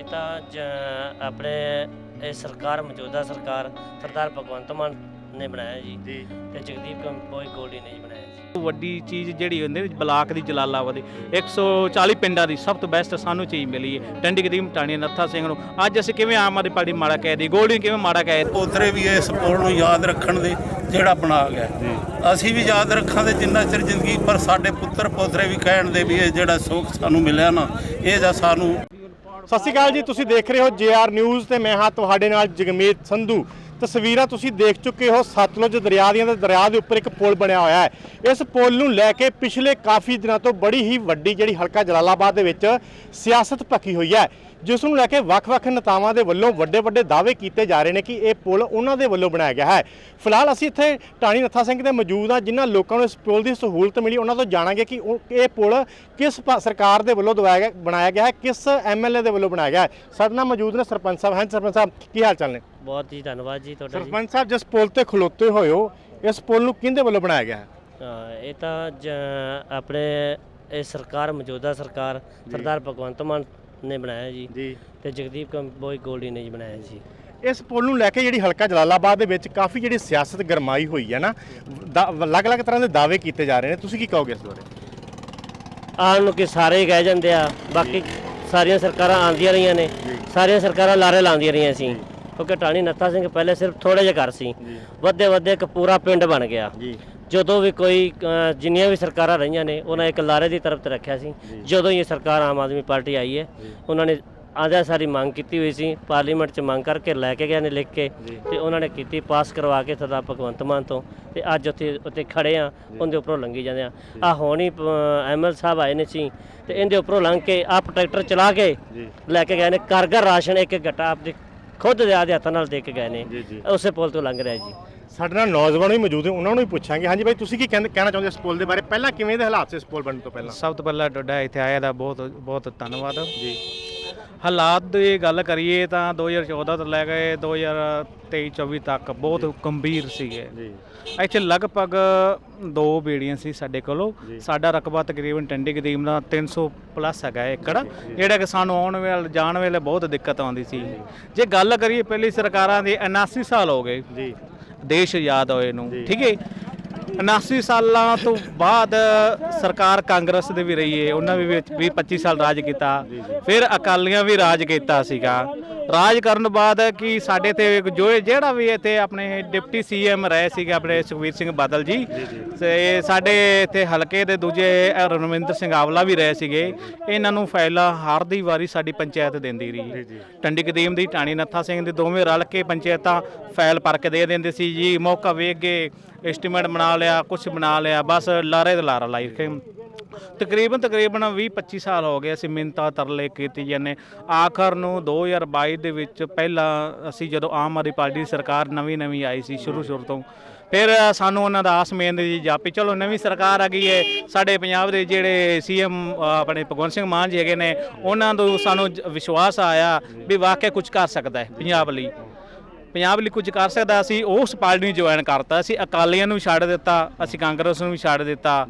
ਇਹ ਤਾਂ ਜ- ਆਪਣੇ ਇਹ ਸਰਕਾਰ ਮੌਜੂਦਾ ਸਰਕਾਰ ਸਰਦਾਰ ਭਗਵੰਤ ਮਾਨ ਨੇ ਬਣਾਇਆ ਜੀ। ਜੀ। ਤੇ ਜਗਦੀਪ ਕੰਬੋਜ ਗੋਲਡੀ ਨੇ ਜੀ। ਬਣਾਇਆ ਜੀ ਵੱਡੀ ਚੀਜ਼ ਜਿਹੜੀ ਹੁੰਦੀ ਹੈ ਬਲਾਕ ਦੀ ਜਲਾਲਾਬਾਦ ਦੀ। 140 ਪਿੰਡਾਂ ਦੀ ਸਭ ਤੋਂ ਬੈਸਟ ਸਾਨੂੰ ਚੀਜ਼ ਮਿਲੀ ਹੈ। ਟੰਡੀ ਕਦੀਮ ਟਾਣੀ ਨੱਥਾ ਸਿੰਘ ਨੂੰ। ਅੱਜ ਅਸੀਂ ਕਿਵੇਂ ਆਮ ਆਦਮੀ ਪਾਰਟੀ ਮਾੜਾ ਕਹਿ ਦੀ ਗੋਲਡੀ ਨੂੰ ਕਿਵੇਂ ਮਾੜਾ ਕਹਿ ਦੀ ਪੋਤਰੇ ਵੀ ਇਸ ਪੁਲ ਨੂੰ ਯਾਦ ਰੱਖਣ ਦੇ ਜਿਹੜਾ ਬਣਾ ਗਿਆ। ਅਸੀਂ ਵੀ ਯਾਦ ਰੱਖਾਂਗੇ ਜਿੰਨਾ ਚਿਰ ਜ਼ਿੰਦਗੀ ਪਰ ਸਾਡੇ ਪੁੱਤਰ ਪੋਤਰੇ ਵੀ ਕਹਿਣ ਦੇ ਵੀ ਇਹ ਜਿਹੜਾ ਸੁੱਖ ਸਾਨੂੰ ਮਿਲਿਆ ਨਾ ਇਹ ਜਾਂ ਸਾਨੂੰ ਸਤਿ ਸ਼੍ਰੀ ਅਕਾਲ ਜੀ, ਤੁਸੀਂ ਦੇਖ ਰਹੇ ਹੋ ਜੇਆਰ ਨਿਊਜ਼ ਤੇ ਮੈਂ ਹਾਂ ਤੁਹਾਡੇ ਨਾਲ ਜਗਮੀਤ ਸੰਧੂ। ਤਸਵੀਰਾਂ ਤੁਸੀਂ ਦੇਖ ਚੁੱਕੇ ਹੋ, ਸਤਲੁਜ ਦਰਿਆ ਦੀਆਂ ਤੇ ਦਰਿਆ ਦੇ ਉੱਪਰ ਇੱਕ ਪੁਲ ਬਣਿਆ ਹੋਇਆ ਹੈ। ਇਸ ਪੁਲ ਨੂੰ ਲੈ ਕੇ ਪਿਛਲੇ ਕਾਫੀ ਦਿਨਾਂ ਤੋਂ ਬੜੀ ਹੀ ਵੱਡੀ ਜਿਹੜੀ ਹਲਕਾ ਜਲਾਲਾਬਾਦ ਦੇ ਵਿੱਚ ਸਿਆਸਤ ਭਖੀ ਹੋਈ ਹੈ, ਜਿਸ ਨੂੰ ਲੈ ਕੇ ਵੱਖ-ਵੱਖ ਨੇਤਾਵਾਂ ਦੇ ਵੱਲੋਂ ਵੱਡੇ-ਵੱਡੇ ਦਾਅਵੇ ਕੀਤੇ ਜਾ ਰਹੇ ਨੇ ਕਿ ਇਹ ਪੁਲ ਉਹਨਾਂ ਦੇ ਵੱਲੋਂ ਬਣਾਇਆ ਗਿਆ ਹੈ। ਫਿਲਹਾਲ ਅਸੀਂ ਇੱਥੇ ਟਾਣੀ ਨੱਥਾ ਸਿੰਘ ਦੇ ਮੌਜੂਦ ਹਾਂ, ਜਿਨ੍ਹਾਂ ਲੋਕਾਂ ਨੂੰ ਇਸ ਪੁਲ ਦੀ ਸਹੂਲਤ ਮਿਲੀ। ਉਹਨਾਂ ਤੋਂ ਜਾਣਾਂਗੇ ਕਿ ਉਹ, ਇਹ ਪੁਲ ਕਿਸ ਪਾ- ਸਰਕਾਰ ਦੇ ਵੱਲੋਂ ਦਵਾਇਆ ਗਿਆ, ਬਣਾਇਆ ਗਿਆ ਹੈ, ਕਿਸ ਐਮਐਲਏ ਦੇ ਵੱਲੋਂ ਬਣਾਇਆ ਗਿਆ ਹੈ। ਸਾਡੇ ਨਾਲ ਮੌਜੂਦ ਨੇ ਸਰਪੰਚ ਸਾਹਿਬ ਹਾਂ ਸਰਪੰਚ ਸਾਹਿਬ, ਕੀ ਹਾਲ ਚਾਲ ਨੇ? ਬਹੁਤ ਹੀ ਧੰਨਵਾਦ ਜੀ ਤੁਹਾਡਾ ਜੀ। ਸਰਪੰਚ ਸਾਹਿਬ ਜਿਸ ਪੁਲ ਤੇ ਖਲੋਤੇ ਹੋਏ ਹੋ ਇਸ ਪੁਲ ਨੂੰ ਕਿਹਦੇ ਵੱਲੋਂ ਬਣਾਇਆ ਗਿਆ ਹੈ? ਹਾਂ, ਇਹ ਤਾਂ ਜ- ਆਪਣੇ ਇਹ ਸਰਕਾਰ ਮੌਜੂਦਾ ਸਰਕਾਰ ਸਰਦਾਰ ਭਗਵੰਤ ਮਾਨ ਨੇ ਬਣਾਇਆ ਜੀ। ਜੀ। ਤੇ ਜਗਦੀਪ ਕੰਬੋਜ ਗੋਲਡੀ ਨੇ ਜੀ ਬਣਾਇਆ ਜੀ। ਇਸ ਪੁਲ ਨੂੰ ਲੈ ਕੇ ਜਿਹੜੀ ਹਲਕਾ ਜਲਾਲਾਬਾਦ ਦੇ ਵਿੱਚ ਕਾਫੀ ਜਿਹੜੀ ਸਿਆਸਤ ਗਰਮਾਈ ਹੋਈ ਹੈ ਨਾ ਦਾ- ਅਲੱਗ-ਅਲੱਗ ਤਰ੍ਹਾਂ ਦੇ ਦਾਅਵੇ ਕੀਤੇ ਜਾ ਰਹੇ ਨੇ। ਤੁਸੀਂ ਕੀ ਕਹੋਗੇ ਇਸ ਬਾਰੇ? ਆਉਣ ਨੂੰ ਕਿ ਸਾਰੇ ਹੀ ਕਹਿ ਜਾਂਦੇ ਆ ਬਾਕੀ ਸਾਰੀਆਂ ਸਰਕਾਰਾਂ ਆਉਂਦੀਆਂ ਰਹੀਆਂ ਨੇ। ਸਾਰੀਆਂ ਸਰਕਾਰਾਂ ਲਾਰੇ ਲਾਉਂਦੀਆਂ ਰਹੀਆਂ ਸੀ। ਕਿਉਂਕਿ ਟਾਣੀ ਨੱਥਾ ਸਿੰਘ ਪਹਿਲੇ ਸਿਰਫ ਥੋੜੇ ਜਿਹੇ ਘਰ ਸੀ। ਵੱਧੇ ਵੱਧੇ ਇੱਕ ਪੂਰਾ ਪਿੰਡ ਬਣ ਗਿਆ। ਜੀ। ਜਦੋਂ ਵੀ ਕੋਈ ਅ, ਜਿੰਨੀਆਂ ਵੀ ਸਰਕਾਰਾਂ ਰਹੀਆਂ ਨੇ ਉਹਨਾਂ ਇੱਕ ਲਾਰੇ ਦੀ ਤਰਫ ਤੇ ਰੱਖਿਆ ਸੀ। ਜਦੋਂ ਹੀ ਇਹ ਸਰਕਾਰ ਆਮ ਆਦਮੀ ਪਾਰਟੀ ਆਈ ਹੈ ਉਹਨਾਂ ਨੇ ਆਜਾ ਸਾਰੀ ਮੰਗ ਕੀਤੀ ਹੋਈ ਸੀ। ਪਾਰਲੀਮੈਂਟ 'ਚ ਮੰਗ ਕਰਕੇ ਲੈ ਕੇ ਗਏ ਨੇ ਲਿਖ ਕੇ ਤੇ ਉਹਨਾਂ ਨੇ ਕੀਤੀ ਪਾਸ ਕਰਵਾ ਕੇ ਸਰਦਾਰ ਭਗਵੰਤ ਮਾਨ ਤੋਂ। ਤੇ ਅੱਜ ਉੱਥੇ ਉੱਤੇ ਖੜੇ ਆ ਉਹਦੇ ਉੱਪਰੋਂ ਲੰਘੀ ਜਾਂਦੇ ਆ ਆ ਹੁਣ ਹੀ ਐਮਐਲ ਸਾਹਿਬ ਆਏ ਨੇ ਸੀ ਤੇ ਇਹਦੇ ਉੱਪਰੋਂ ਲੰਘ ਕੇ ਆਪ ਟਰੈਕਟਰ ਚਲਾ ਕੇ ਲੈ ਕੇ ਗਏ ਨੇ। ਕਾਰਗਰ ਰਾਸ਼ਨ ਇੱਕ ਇੱਕ ਗੱਟਾ ਆਪਦੇ ਖੁਦ ਦੇ ਆਦੇ ਹੱਥਾਂ ਨਾਲ ਦੇ ਕੇ ਗਏ ਨੇ। ਉਸੇ ਪੁਲ ਤੋਂ ਲੰਘ ਰਿਹਾ ਜੀ। ਸਾਡੇ ਨਾਲ ਨੌਜਵਾਨ ਵੀ ਮੌਜੂਦ ਨੇ ਉਹਨਾਂ ਨੂੰ ਵੀ ਪੁੱਛਾਂਗੇ। ਹਾਂਜੀ ਬਾਈ ਤੁਸੀਂ ਕੀ ਕਹਿੰਦੇ ਕਹਿਣਾ ਚਾਹੁੰਦੇ ਇਸ ਪੁਲ ਦੇ ਬਾਰੇ? ਪਹਿਲਾਂ ਕਿਵੇਂ ਦੇ ਹਾਲਾਤ ਸੀ ਇਸ ਪੁਲ ਬਣਨ ਤੋਂ ਪਹਿਲਾਂ? ਸਭ ਤੋਂ ਪਹਿਲਾਂ ਤੁਹਾਡਾ ਇੱਥੇ ਆਇਆ ਦਾ ਬਹੁਤ ਬਹੁਤ ਧੰਨਵਾਦ। ਜੀ। ਹਾਲਾਤ ਦੀ ਗੱਲ ਕਰੀਏ ਤਾਂ 2014 ਤੋਂ ਲੈ ਕੇ 2023 24 ਤੱਕ ਬਹੁਤ ਗੰਭੀਰ ਸੀਗੇ। ਜੀ। ਇੱਥੇ ਲਗਭਗ ਦੋ ਬੇੜੀਆਂ ਸੀ ਸਾਡੇ ਕੋਲੋਂ। ਸਾਡਾ ਰਕਬਾ ਤਕਰੀਬਨ ਟੰਡੀ ਕਦੀਮ ਦਾ 300 ਪਲੱਸ ਹੈਗਾ ਏਕੜ। ਜਿਹੜਾ ਕਿ ਸਾਨੂੰ ਆਉਣ ਵੇਲੇ ਜਾਣ ਵੇਲੇ ਬਹੁਤ ਦਿੱਕਤ ਆਉਂਦੀ ਸੀ। ਜੇ। ਗੱਲ ਕਰੀਏ ਪਹਿਲੀ ਸਰਕਾਰਾਂ ਦੀ 79 ਸਾਲ ਹੋ ਗਏ। ਜੀ। ਦੇਸ਼ ਆਜ਼ਾਦ ਹੋਏ ਨੂੰ। ਠੀਕ ਹੈ 79 ਸਾਲਾਂ ਤੋਂ ਬਾਅਦ ਸਰਕਾਰ ਕਾਂਗਰਸ ਦੇ ਵੀ ਰਹੀ ਹੈ ਉਹਨਾਂ ਵੀ ਵਿੱਚ 20 25 ਸਾਲ ਰਾਜ ਕੀਤਾ। ਫਿਰ ਅਕਾਲੀਆਂ ਵੀ ਰਾਜ ਕੀਤਾ ਸੀਗਾ। ਰਾਜ ਕਰਨ ਬਾਅਦ ਕਿ ਸਾਡੇ ਤੇ ਜੋ ਜਿਹੜਾ ਵੀ ਇੱਥੇ ਆਪਣੇ ਡਿਪਟੀ ਸੀਐਮ ਰਹੇ ਸੀਗੇ ਆਪਣੇ ਸੁਖਵੀਰ ਸਿੰਘ ਬਾਦਲ ਜੀ ਤੇ ਸਾਡੇ ਇੱਥੇ ਹਲਕੇ ਦੇ ਦੂਜੇ ਰਣਵਿੰਦਰ ਸਿੰਘ ਆਵਲਾ ਵੀ ਰਹੇ ਸੀਗੇ। ਇਹਨਾਂ ਨੂੰ ਫਾਈਲਾਂ ਹਰ ਦੀ ਵਾਰੀ ਸਾਡੀ ਪੰਚਾਇਤ ਦਿੰਦੀ ਰਹੀ। ਟੰਡੀ ਕਦੀਮ ਦੀ ਟਾਣੀ ਨੱਥਾ ਸਿੰਘ ਦੇ ਦੋਵੇਂ ਰਲ ਕੇ ਪੰਚਾਇਤਾਂ ਫਾਈਲ ਭਰ ਕੇ ਦੇ ਦਿੰਦੇ ਸੀ ਜੀ। ਮੌਕਾ ਵੇਖ ਕੇ ਐਸਟੀਮੇਟ ਬਣਾ ਲਿਆ ਕੁਝ ਬਣਾ ਲਿਆ ਬਸ ਲਾਰੇ ਤੇ ਲਾਰਾ ਲਾਈ ਰੱਖੇ। ਤਕਰੀਬਨ ਤਕਰੀਬਨ 20 25 ਸਾਲ ਹੋ ਗਏ ਅਸੀਂ ਮਿੰਤਾ ਤਰਲੇ ਕੀਤੀ ਜਾਂਦੇ। ਆਖਰ ਨੂੰ 2022 ਦੇ ਵਿੱਚ ਪਹਿਲਾਂ ਅਸੀਂ ਜਦੋਂ ਆਮ ਆਦਮੀ ਪਾਰਟੀ ਦੀ ਸਰਕਾਰ ਨਵੀਂ ਨਵੀਂ ਆਈ ਸੀ ਸ਼ੁਰੂ ਸ਼ੁਰੂ ਤੋਂ, ਫਿਰ ਸਾਨੂੰ ਉਹਨਾਂ ਦਾ ਆਸ ਮੇਨ ਦੀ ਜਾਪੀ, ਚਲੋ ਨਵੀਂ ਸਰਕਾਰ ਆ ਗਈ ਹੈ ਸਾਡੇ ਪੰਜਾਬ ਦੇ ਜਿਹੜੇ ਸੀਐਮ ਆਪਣੇ ਭਗਵੰਤ ਸਿੰਘ ਮਾਨ ਜੀ ਹੈਗੇ ਨੇ, ਉਹਨਾਂ ਤੋਂ ਸਾਨੂੰ ਵਿਸ਼ਵਾਸ ਆਇਆ ਵੀ ਵਾਕਿਆ ਕੁਝ ਕਰ ਸਕਦਾ ਹੈ ਪੰਜਾਬ ਲਈ। ਪੰਜਾਬ ਲਈ ਕੁਝ ਕਰ ਸਕਦਾ, ਅਸੀਂ ਉਸ ਪਾਰਟੀ ਨੂੰ ਜੁਆਇਨ ਕਰਤਾ, ਅਸੀਂ ਅਕਾਲੀਆਂ ਨੂੰ ਛੱਡ ਦਿੱਤਾ, ਅਸੀਂ ਕਾਂਗਰਸ ਨੂੰ ਵੀ ਛੱਡ ਦਿੱਤਾ।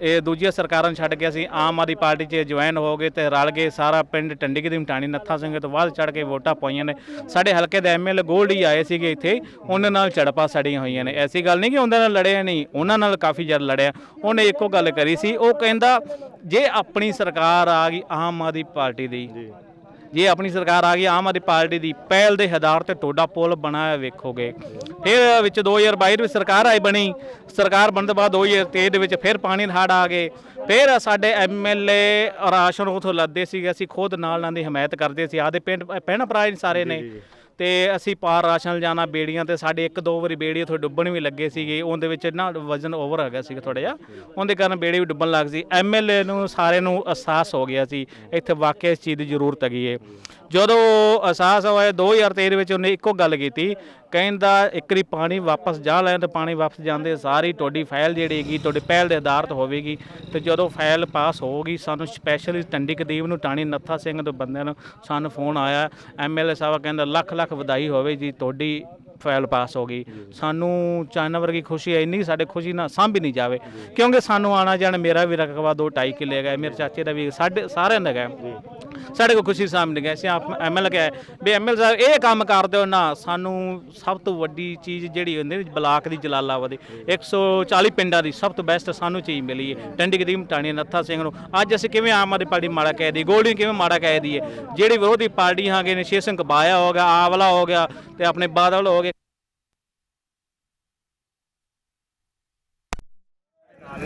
ਇਹ ਦੂਜੀਆਂ ਸਰਕਾਰਾਂ ਨੂੰ ਛੱਡ ਕੇ ਅਸੀਂ ਆਮ ਆਦਮੀ ਪਾਰਟੀ 'ਚ ਜੁਆਇਨ ਹੋ ਗਏ ਤੇ ਰਲ ਗਏ ਸਾਰਾ ਪਿੰਡ ਟੰਡੀ ਦੀ ਮਟਾਣੀ ਨੱਥਾ ਸਿੰਘ ਤੋਂ ਬਾਅਦ ਚੜ ਕੇ ਵੋਟਾਂ ਪਾਈਆਂ ਨੇ। ਸਾਡੇ ਹਲਕੇ ਦੇ ਐਮਐਲਏ ਗੋਲਡੀ ਆਏ ਸੀਗੇ ਇੱਥੇ, ਉਹਨਾਂ ਨਾਲ ਝੜਪਾਂ ਸੜੀਆਂ ਹੋਈਆਂ ਨੇ। ਐਸੀ ਗੱਲ ਨਹੀਂ ਕਿ ਉਹਨਾਂ ਨਾਲ ਲੜਿਆ ਨਹੀਂ, ਉਹਨਾਂ ਨਾਲ ਕਾਫੀ ਜ਼ਿਆਦਾ ਲੜਿਆ। ਉਹਨੇ ਇੱਕੋ ਗੱਲ ਕਰੀ ਸੀ, ਉਹ ਕਹਿੰਦਾ, ਜੇ ਆਪਣੀ ਸਰਕਾਰ ਆ ਗਈ ਆਮ ਆਦਮੀ ਪਾਰਟੀ ਦੀ ਜੇ ਆਪਣੀ ਸਰਕਾਰ ਆ ਗਈ, ਆਮ ਆਦਮੀ ਪਾਰਟੀ ਦੀ ਪਹਿਲ ਦੇ ਆਧਾਰ ਤੇ ਟੋਡਾ ਪੁਲ ਬਣਾਇਆ ਵੇਖੋਗੇ। ਫਿਰ ਵਿੱਚ 2022 ਵਿੱਚ ਸਰਕਾਰ ਆਈ ਬਣੀ, ਸਰਕਾਰ ਬਣਨ ਤੋਂ ਬਾਅਦ 2023 ਦੇ ਵਿੱਚ ਫਿਰ ਪਾਣੀ ਦੇ ਆ ਗਏ। ਫਿਰ ਸਾਡੇ ਐਮਐਲਏ ਰਾਸ਼ਨ ਉਥੋਂ ਲੱਦੇ ਸੀਗੇ, ਅਸੀਂ ਖੁਦ ਨਾਲ ਨਾਲ ਦੀ ਹਮਾਇਤ ਕਰਦੇ ਸੀ, ਆਦੇ ਪਿੰਡ ਭੈਣ ਭਰਾ ਸਾਰੇ ਨੇ। ਤੇ ਅਸੀਂ ਪਾਰ ਰਾਸ਼ਨ ਜਾਣਾ ਬੇੜੀਆਂ ਤੇ ਸਾਡੇ ਇੱਕ ਦੋ ਵਾਰੀ ਬੇੜੀ ਉੱਥੇ ਡੁੱਬਣ ਵੀ ਲੱਗੇ ਸੀਗੇ, ਉਹਦੇ ਵਿੱਚ ਨਾ ਵਜ਼ਨ ਓਵਰ ਹੈਗਾ ਸੀਗਾ ਥੋੜਾ ਜਿਹਾ। ਉਹਦੇ ਕਾਰਨ ਬੇੜੀ ਵੀ ਡੁੱਬਣ ਲੱਗ ਸੀ ਐਮਐਲਏ ਨੂੰ ਸਾਰੇ ਨੂੰ ਅਹਿਸਾਸ ਹੋ ਗਿਆ ਸੀ, ਇੱਥੇ ਵਾਕਿਆ ਇਸ ਚੀਜ਼ ਦੀ ਜ਼ਰੂਰਤ ਹੈਗੀ ਏ। ਜਦੋਂ ਅਹਿਸਾਸ ਹੋਇਆ 2013 ਵਿੱਚ ਉਹਨੇ ਇੱਕੋ ਗੱਲ ਕੀਤੀ ਕਹਿੰਦਾ ਇੱਕਰੀ ਪਾਣੀ ਵਾਪਸ ਜਾ ਲੈਣ ਤੇ ਪਾਣੀ ਵਾਪਸ ਜਾਂਦੇ ਸਾਰੀ ਤੁਹਾਡੀ ਫਾਈਲ ਜਿਹੜੀ ਹੈਗੀ, ਤੁਹਾਡੇ ਪਹਿਲ ਦੇ ਆਧਾਰ ਤੇ ਹੋਵੇਗੀ ਤੇ ਜਦੋਂ ਫਾਈਲ ਪਾਸ ਹੋਊਗੀ, ਸਾਨੂੰ ਸਪੈਸ਼ਲੀ ਟੰਡੀ ਕਦੀਮ ਨੂੰ, ਟਾਣੀ ਨੱਥਾ ਸਿੰਘ ਦੇ ਬੰਦਿਆਂ ਨੂੰ ਸਾਨੂੰ ਫੋਨ ਆਇਆ ਐਮਐਲਏ ਸਾਹਿਬ ਕਹਿੰਦਾ ਲੱਖ ਲੱਖ ਵਧਾਈ ਹੋਵੇ ਜੀ, ਤੁਹਾਡੀ ਫਾਈਲ ਪਾਸ ਹੋ ਗਈ। ਸਾਨੂੰ ਚਾਈਨਾ ਵਰਗੀ ਖੁਸ਼ੀ ਹੈ ਇੰਨੀ ਸਾਡੇ ਖੁਸ਼ੀ ਨਾਲ ਸਾਂਭੀ ਨਹੀਂ ਜਾਵੇ। ਕਿਉਂਕਿ ਸਾਨੂੰ ਆਣਾ ਜਾਣ ਮੇਰਾ ਵੀ ਰਕਬਾ ਦੋ ਢਾਈ ਕਿੱਲੇ ਹੈਗਾ ਮੇਰੇ ਚਾਚੇ ਦਾ ਵੀ ਸਾਡੇ ਸਾਰਿਆਂ ਦਾ ਹੈਗਾ। ਸਾਡੇ ਕੋਲ ਖੁਸ਼ੀ ਸਾਂਭ ਨਹੀਂ ਗਏ। ਅਸੀਂ ਆਪ ਐਮਐਲ ਕਹੇ ਵੀ ਐਮਐਲ ਸਾਹਿਬ ਇਹ ਕੰਮ ਕਰ ਦਿਓ ਨਾ ਸਾਨੂੰ ਸਭ ਤੋਂ ਵੱਡੀ ਚੀਜ਼ ਜਿਹੜੀ ਹੁੰਦੀ ਬਲਾਕ ਦੀ ਜਲਾਲਾਬਾਦ ਦੀ। 140 ਪਿੰਡਾਂ ਦੀ ਸਭ ਤੋਂ ਬੈਸਟ ਸਾਨੂੰ ਚੀਜ਼ ਮਿਲੀ ਹੈ। ਟੰਡੀ ਕਦੀਮ ਟਾਣੀ ਨੱਥਾ ਸਿੰਘ ਨੂੰ। ਅੱਜ ਅਸੀਂ ਕਿਵੇਂ ਆਮ ਆਦਮੀ ਪਾਰਟੀ ਮਾੜਾ ਕਹਿ ਦੀ ਗੋਲਡੀ ਕਿਵੇਂ ਮਾੜਾ ਕਹਿ ਦਈਏ। ਜਿਹੜੀ ਵਿਰੋਧੀ ਪਾਰਟੀ ਹਾਂਗੇ ਨੇ ਸ਼ੇਰ ਸਿੰਘ ਬਾਇਆ ਹੋ ਗਿਆ ਆਵਲਾ ਹੋ ਗਿਆ ਤੇ ਆਪਣੇ ਬਾਦਲ ਹੋ ਗਏ।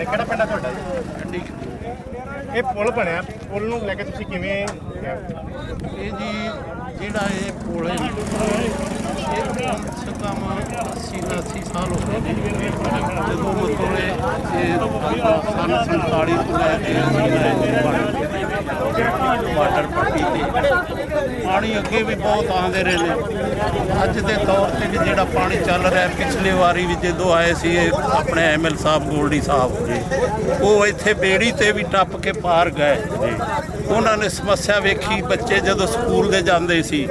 ਕਿਹੜਾ ਪਿੰਡ ਤੁਹਾਡਾ ਜੀ? ਇਹ ਪੁਲ ਬਣਿਆ। ਪੁਲ ਨੂੰ ਲੈ ਕੇ ਤੁਸੀਂ ਕਿਵੇਂ ਇਹ ਜੀ ਜਿਹੜਾ ਇਹ ਪੁਲ ਹੈ ਇਹ ਕਮ ਸੇ ਕਮ 80 80 ਸਾਲ ਹੋ ਗਏ ਨੇ ਜਦੋਂ ਮਤਲਬ ਇਹ ਇਹ ਸੰਨ 47 ਤੋਂ ਲੈ ਕੇ ਵਾਟਰ ਪੱਟੀ ਤੇ। ਪਾਣੀ ਅੱਗੇ ਵੀ ਬਹੁਤ ਆਉਂਦੇ ਰਹੇ ਨੇ। ਅੱਜ ਦੇ ਤੌਰ ਤੇ ਵੀ ਜਿਹੜਾ ਪਾਣੀ ਚੱਲ ਰਿਹਾ, ਪਿਛਲੇ ਵਾਰੀ ਵੀ ਜਦੋਂ ਆਏ ਸੀ, ਇਹ ਆਪਣੇ ਐਮਐਲ ਸਾਹਿਬ, ਗੋਲਡੀ ਸਾਹਿਬ ਉਹ ਇੱਥੇ ਬੇੜੀ ਤੇ ਵੀ ਟੱਪ ਕੇ ਪਾਰ ਗਏ ਉਹਨਾਂ ਨੇ ਸਮੱਸਿਆ ਵੇਖੀ, ਬੱਚੇ ਜਦੋਂ ਸਕੂਲ ਦੇ ਜਾਂਦੇ ਸੀ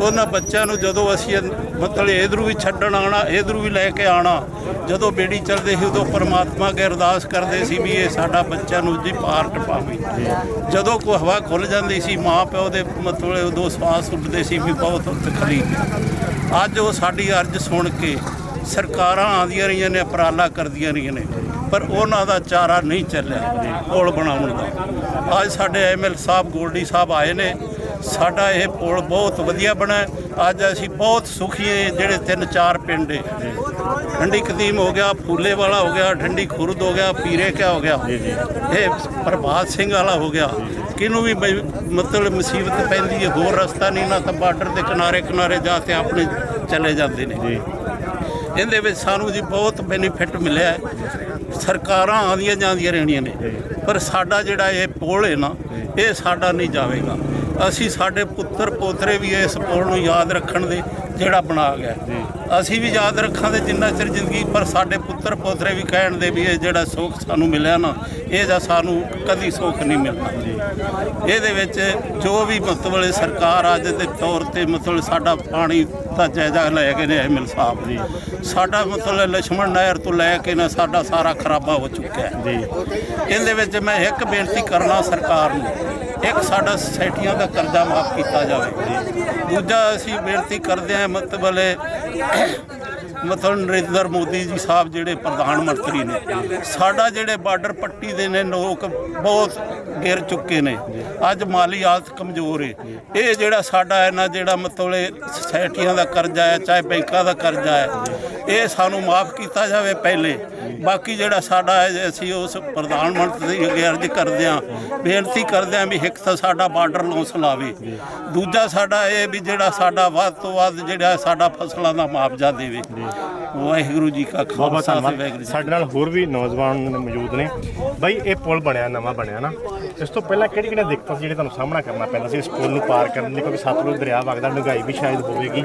ਉਹਨਾਂ ਬੱਚਿਆਂ ਨੂੰ ਜਦੋਂ ਅਸੀਂ ਮਤਲਬ ਇਧਰੂ ਵੀ ਛੱਡਣ ਆਣਾ ਇਧਰੂ ਵੀ ਲੈ ਕੇ ਆਣਾ ਜਦੋਂ ਬੇੜੀ ਚੱਲਦੇ ਸੀ ਉਦੋਂ ਪਰਮਾਤਮਾ ਅੱਗੇ ਅਰਦਾਸ ਕਰਦੇ ਸੀ ਵੀ ਇਹ ਸਾਡਾ ਬੱਚਿਆਂ ਨੂੰ ਜੀ ਪਾਰ ਟਪਾਵੇ। ਜਦੋਂ ਕੋ ਹਵਾ ਖੁੱਲ ਜਾਂਦੀ ਸੀ ਮਾਂ ਪਿਓ ਦੇ ਮਤਲਬ ਉਦੋਂ ਸਵਾਸ ਉੱਠਦੇ ਸੀ ਵੀ ਬਹੁਤ ਤਕਲੀਫ ਹੈ। ਅੱਜ ਉਹ ਸਾਡੀ ਅਰਜ਼ ਸੁਣ ਕੇ ਸਰਕਾਰਾਂ ਆਉਂਦੀਆਂ ਰਹੀਆਂ ਨੇ ਉਪਰਾਲਾ ਕਰਦੀਆਂ ਰਹੀਆਂ ਨੇ, ਪਰ ਉਹਨਾਂ ਦਾ ਚਾਰਾ ਨਹੀਂ ਚੱਲਿਆ ਕੋਲ ਬਣਾਉਣ ਦਾ। ਅੱਜ ਸਾਡੇ ਐਮਐਲ ਸਾਹਿਬ, ਗੋਲਡੀ ਸਾਹਿਬ ਆਏ ਨੇ ਸਾਡਾ ਇਹ ਪੁਲ ਬਹੁਤ ਵਧੀਆ ਬਣਾ ਹੈ। ਅੱਜ ਅਸੀਂ ਬਹੁਤ ਸੁਖੀ ਹਾਂ ਜਿਹੜੇ ਤਿੰਨ ਚਾਰ ਪਿੰਡ ਏ ਠੰਡੀ ਕਦੀਮ ਹੋ ਗਿਆ ਫੂਲੇ ਵਾਲਾ ਹੋ ਗਿਆ ਠੰਡੀ ਖੁਰਦ ਹੋ ਗਿਆ ਪੀਰੇ ਕਿਆ ਹੋ ਗਿਆ। ਇਹ ਪ੍ਰਭਾਤ ਸਿੰਘ ਵਾਲਾ ਹੋ ਗਿਆ। ਕਿਨੂੰ ਵੀ ਮਤਲਬ ਮੁਸੀਬਤ ਪੈਂਦੀ ਹੈ ਹੋਰ ਰਸਤਾ ਨਹੀਂ ਨਾ ਤਾਂ ਬਾਰਡਰ ਦੇ ਕਿਨਾਰੇ ਕਿਨਾਰੇ ਜਾ ਤੇ ਆਪਣੇ ਚਲੇ ਜਾਂਦੇ ਨੇ। ਇਹਦੇ ਵਿੱਚ ਸਾਨੂੰ ਜੀ ਬਹੁਤ ਬੈਨੀਫਿਟ ਮਿਲਿਆ ਹੈ। ਸਰਕਾਰਾਂ ਆਉਂਦੀਆਂ ਜਾਂਦੀਆਂ ਰਹਿਣੀਆਂ ਨੇ। ਪਰ ਸਾਡਾ ਜਿਹੜਾ ਇਹ ਪੁਲ ਹੈ ਨਾ ਇਹ ਸਾਡਾ ਨਹੀਂ ਜਾਵੇਗਾ। ਅਸੀਂ ਸਾਡੇ ਪੁੱਤਰ ਪੋਤਰੇ ਵੀ ਇਸ ਪੁਲ ਨੂੰ ਯਾਦ ਰੱਖਣ ਦੇ ਜਿਹੜਾ ਬਣਾ ਗਿਆ। ਅਸੀਂ ਵੀ ਯਾਦ ਰੱਖਾਂ ਤੇ ਜਿੰਨਾ ਚਿਰ ਜ਼ਿੰਦਗੀ ਪਰ ਸਾਡੇ ਪੁੱਤਰ ਪੋਤਰੇ ਵੀ ਕਹਿਣ ਦੇ ਵੀ ਇਹ ਜਿਹੜਾ ਸੁੱਖ ਸਾਨੂੰ ਮਿਲਿਆ ਨਾ ਇਹ ਦਾ ਸਾਨੂੰ ਕਦੀ ਸੁੱਖ ਨਹੀਂ ਮਿਲਦਾ। ਮਿਲਣਾ ਇਹਦੇ ਵਿੱਚ ਜੋ ਵੀ ਮਤਲਬ ਸਰਕਾਰ ਅੱਜ ਦੇ ਤੌਰ ਤੇ ਮਤਲਬ ਸਾਡਾ ਪਾਣੀ ਦਾ ਜਾਇਜ਼ਾ ਲੈ ਕੇ ਨੇ ਮਿਲ ਸਾਹਿਬ। ਜੀ। ਸਾਡਾ ਮਤਲਬ ਲక్ష్మణ ਨਹਿਰ ਤੋਂ ਲੈ ਕੇ ਨਾ ਸਾਡਾ ਸਾਰਾ ਖਰਾਬਾ ਹੋ ਚੁੱਕਿਆ। ਜੀ। ਇਹਦੇ ਵਿੱਚ ਮੈਂ ਇੱਕ ਬੇਨਤੀ ਕਰਨਾ ਸਰਕਾਰ ਨੂੰ ਇੱਕ ਸਾਡਾ ਸੋਸਾਇਟੀਆਂ ਦਾ ਕਰਜ਼ਾ ਮਾਫ ਕੀਤਾ ਜਾਵੇ। ਦੂਜਾ ਅਸੀਂ ਬੇਨਤੀ ਕਰਦੇ ਹਾਂ ਮਤਲਬ ਮਤਲਬ ਨਰਿੰਦਰ ਮੋਦੀ ਜੀ ਸਾਹਿਬ ਜਿਹੜੇ ਪ੍ਰਧਾਨ ਮੰਤਰੀ ਨੇ। ਸਾਡਾ ਜਿਹੜੇ ਬਾਰਡਰ ਪੱਟੀ ਦੇ ਨੇ ਲੋਕ ਬਹੁਤ ਗਿਰ ਚੁੱਕੇ ਨੇ। ਅੱਜ ਮਾਲੀ ਹਾਲਤ ਕਮਜ਼ੋਰ ਹੈ ਇਹ ਜਿਹੜਾ ਸਾਡਾ ਇਹਨਾਂ ਜਿਹੜਾ ਮਤਲਬ ਇਹ ਸੁਸਾਇਟੀਆਂ ਦਾ ਕਰਜ਼ਾ ਹੈ, ਚਾਹੇ ਬੈਂਕਾਂ ਦਾ ਕਰਜ਼ਾ ਹੈ ਇਹ ਸਾਨੂੰ ਮਾਫ ਕੀਤਾ ਜਾਵੇ ਪਹਿਲੇ। ਬਾਕੀ ਜਿਹੜਾ ਸਾਡਾ ਹੈ ਅਸੀਂ ਉਸ ਪ੍ਰਧਾਨ ਮੰਤਰੀ ਅੱਗੇ ਅਰਜ਼ ਕਰਦੇ ਹਾਂ, ਬੇਨਤੀ ਕਰਦੇ ਹਾਂ ਵੀ ਇੱਕ ਤਾਂ ਸਾਡਾ ਬਾਰਡਰ ਲੌਂਸ ਲਾਵੇ। ਦੂਜਾ ਸਾਡਾ ਇਹ ਵੀ ਜਿਹੜਾ ਸਾਡਾ ਵੱਧ ਤੋਂ ਵੱਧ ਜਿਹੜਾ ਸਾਡਾ ਫਸਲਾਂ ਦਾ ਮੁਆਵਜ਼ਾ ਦੇਵੇ। ਵਾਹਿਗੁਰੂ ਜੀ ਕਾ ਬਹੁਤ ਖਾਲਸਾ ਧੰਨਵਾਦ। ਸਾਡੇ ਨਾਲ ਹੋਰ ਵੀ ਨੌਜਵਾਨ ਮੌਜੂਦ ਨੇ। ਬਾਈ ਇਹ ਪੁਲ ਬਣਿਆ ਨਵਾਂ ਬਣਿਆ ਨਾ। ਇਸ ਤੋਂ ਪਹਿਲਾਂ ਕਿਹੜੀ ਕਿਹੜੀਆਂ ਦਿੱਕਤਾਂ ਸੀ ਜਿਹੜੇ ਤੁਹਾਨੂੰ ਸਾਹਮਣਾ ਕਰਨਾ ਪੈਂਦਾ ਸੀ ਇਸ ਪੁਲ ਨੂੰ ਪਾਰ ਕਰਨ ਲਈ ਕਿਉਂਕਿ ਸਤਲੁਜ ਦਰਿਆ ਵਗਦਾ ਡੂੰਘਾਈ ਵੀ ਸ਼ਾਇਦ ਹੋਵੇਗੀ।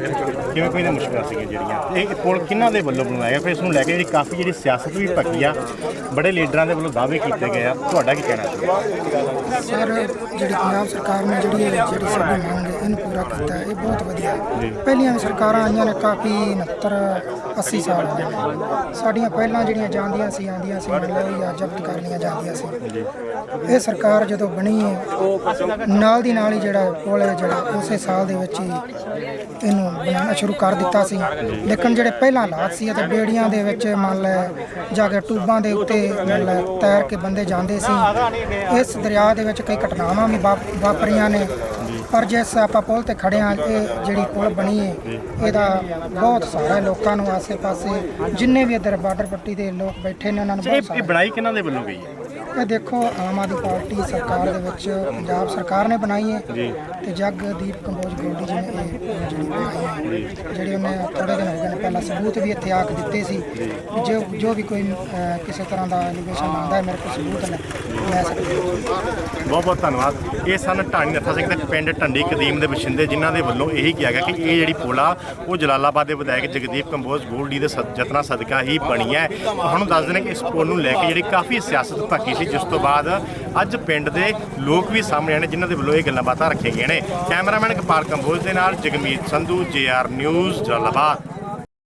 ਕਿਵੇਂ ਕੋਈ ਨਾ ਮੁਸ਼ਕਲਾਂ ਸੀਗੀਆਂ ਜਿਹੜੀਆਂ? ਇਹ ਪੁਲ ਕਿਹਨਾਂ ਦੇ ਵੱਲੋਂ ਬਣਾਇਆ ਗਿਆ? ਫਿਰ ਇਸ ਨੂੰ ਲੈ ਕੇ ਜਿਹੜੀ ਕਾਫੀ ਜਿਹੜੀ ਸਿਆਸਤ ਵੀ ਭੱਕੀ ਆ ਬੜੇ ਲੀਡਰਾਂ ਦੇ ਵੱਲੋਂ ਦਾਅਵੇ ਕੀਤੇ ਗਏ ਆ। ਤੁਹਾਡਾ ਕੀ ਕਹਿਣਾ ਸੀ? ਸਰ ਜਿਹੜੀ ਪੰਜਾਬ ਸਰਕਾਰ ਨੇ ਜਿਹੜੀ ਇਹ ਜਿਹੜੀ ਸਾਡੀ ਮੰਗ ਹੈ ਇਹਨੂੰ ਪੂਰਾ ਕੀਤਾ ਹੈ, ਇਹ ਬਹੁਤ ਵਧੀਆ ਹੈ। ਪਹਿਲੀਆਂ ਸਰਕਾਰਾਂ ਆਈਆਂ ਨੇ ਕਾਫੀ 69 80 ਸਾਲ ਹੋ ਗਏ। ਸਾਡੀਆਂ ਪਹਿਲਾਂ ਜਿਹੜੀਆਂ ਜਾਂਦੀਆਂ ਸੀ ਆਂਦੀਆਂ ਸੀ, ਮਤਲਬ ਜਾਂ ਜ਼ਬਤ ਕਰ ਜਾਂਦੀਆਂ ਸੀ। ਇਹ ਸਰਕਾਰ ਜਦੋਂ ਬਣੀ ਹੈ, ਨਾਲ ਦੀ ਨਾਲ ਹੀ ਜਿਹੜਾ ਪੁਲ ਹੈ, ਜਿਹੜਾ ਉਸੇ ਸਾਲ ਦੇ ਵਿੱਚ ਹੀ ਇਹਨੂੰ ਬਣਾਉਣਾ ਸ਼ੁਰੂ ਕਰ ਦਿੱਤਾ ਸੀ। ਲੇਕਿਨ ਜਿਹੜੇ ਪਹਿਲਾਂ ਹਾਲਾਤ ਸੀ ਅਤੇ ਬੇੜੀਆਂ ਦੇ ਵਿੱਚ ਮੰਨ ਲੈ ਜਾ ਕੇ ਟੂਬਾਂ ਦੇ ਉੱਤੇ ਮੰਨ ਲੈ ਤੈਰ ਕੇ ਬੰਦੇ ਜਾਂਦੇ ਸੀ। ਇਸ ਦਰਿਆ ਦੇ ਵਿੱਚ ਕਈ ਘਟਨਾਵਾਂ ਵੀ ਵਾਪ- ਵਾਪਰੀਆਂ ਨੇ। ਪਰ ਜਿਸ ਆਪਾਂ ਪੁਲ ਤੇ ਖੜੇ ਹਾਂ ਇਹ ਜਿਹੜੀ ਪੁਲ ਬਣੀ ਹੈ ਇਹਦਾ ਬਹੁਤ ਸਾਰਾ ਲੋਕਾਂ ਨੂੰ ਆਸੇ-ਪਾਸੇ। ਜਿੰਨੇ ਵੀ ਇੱਧਰ ਬਾਰਡਰ ਪੱਟੀ ਦੇ ਲੋਕ ਬੈਠੇ ਨੇ ਉਹਨਾਂ ਨੂੰ ਇਹ ਬਹੁਤ ਇਹ ਸਾਰਾ ਬਣਾਈ ਕਿਹਨਾਂ ਦੇ ਵੱਲੋਂ ਗਈ ਹੈ? ਇਹ ਦੇਖੋ ਆਮ ਆਦਮੀ ਪਾਰਟੀ ਸਰਕਾਰ ਦੇ ਵਿੱਚ ਪੰਜਾਬ ਸਰਕਾਰ ਨੇ ਬਣਾਈ ਹੈ ਤੇ ਜਗਦੀਪ ਕੰਬੋਜ ਗੋਲਡੀ ਜੀ ਨੇ ਇਹ ਜਿਹੜੀ ਬਣਾਈ ਹੈ। ਜਿਹੜੀ ਉਹਨੇ ਥੋੜੇ ਦਿਨ ਹੋ ਗਏ ਨੇ ਪਹਿਲਾਂ ਸਬੂਤ ਵੀ ਇੱਥੇ ਆ ਕੇ ਦਿੱਤੇ ਸੀ। ਜੋ। ਜੋ ਵੀ ਕੋਈ ਅਹ, ਕਿਸੇ ਤਰ੍ਹਾਂ ਦਾ ਐਲੀਗੇਸ਼ਨ ਆਉਂਦਾ ਹੈ ਮੇਰੇ ਕੋਲ ਸਬੂਤ ਲੈ ਲੈ ਸਕਦੇ ਹੋ ਬਹੁਤ ਬਹੁਤ ਧੰਨਵਾਦ। ਇਹ ਸਨ ਢਾਣੀ ਨੱਥਾ ਸਿੰਘ ਦੇ ਪਿੰਡ ਢੰਡੀ ਕਦੀਮ ਦੇ ਵਸਿੰਦੇ ਜਿਨ੍ਹਾਂ ਦੇ ਵੱਲੋਂ ਇਹੀ ਕਿਹਾ ਗਿਆ ਕਿ ਇਹ ਜਿਹੜੀ ਪੁਲ ਆ, ਉਹ ਜਲਾਲਾਬਾਦ ਦੇ ਵਿਧਾਇਕ ਜਗਦੀਪ ਕੰਬੋਜ ਗੋਲਡੀ ਦੇ ਸਦ- ਯਤਨਾਂ ਸਦਕਾ ਹੀ ਬਣੀ ਹੈ। ਤੁਹਾਨੂੰ ਦੱਸ ਦਿੰਦੇ ਕਿ ਇਸ ਪੁਲ ਨੂੰ ਲੈ ਕੇ ਜਿਹੜੀ ਕਾਫੀ ਸਿਆਸਤ ਭੱਕੀ ਸੀ, ਜਿਸ ਤੋਂ ਬਾਅਦ ਅੱਜ ਪਿੰਡ ਦੇ ਲੋਕ ਵੀ ਸਾਹਮਣੇ ਆਏ ਨੇ, ਜਿਨ੍ਹਾਂ ਦੇ ਵੱਲੋਂ ਇਹ ਗੱਲਾਂ ਬਾਤਾਂ ਰੱਖੀਆਂ ਗਈਆਂ ਨੇ। ਕੈਮਰਾਮੈਨ ਕਪਾਲ ਕੰਬੋਜ ਦੇ ਨਾਲ ਜਗਮੀਤ ਸੰਧੂ, ਜੇਆਰ ਨਿਊਜ਼, ਜਲਾਲਾਬਾਦ।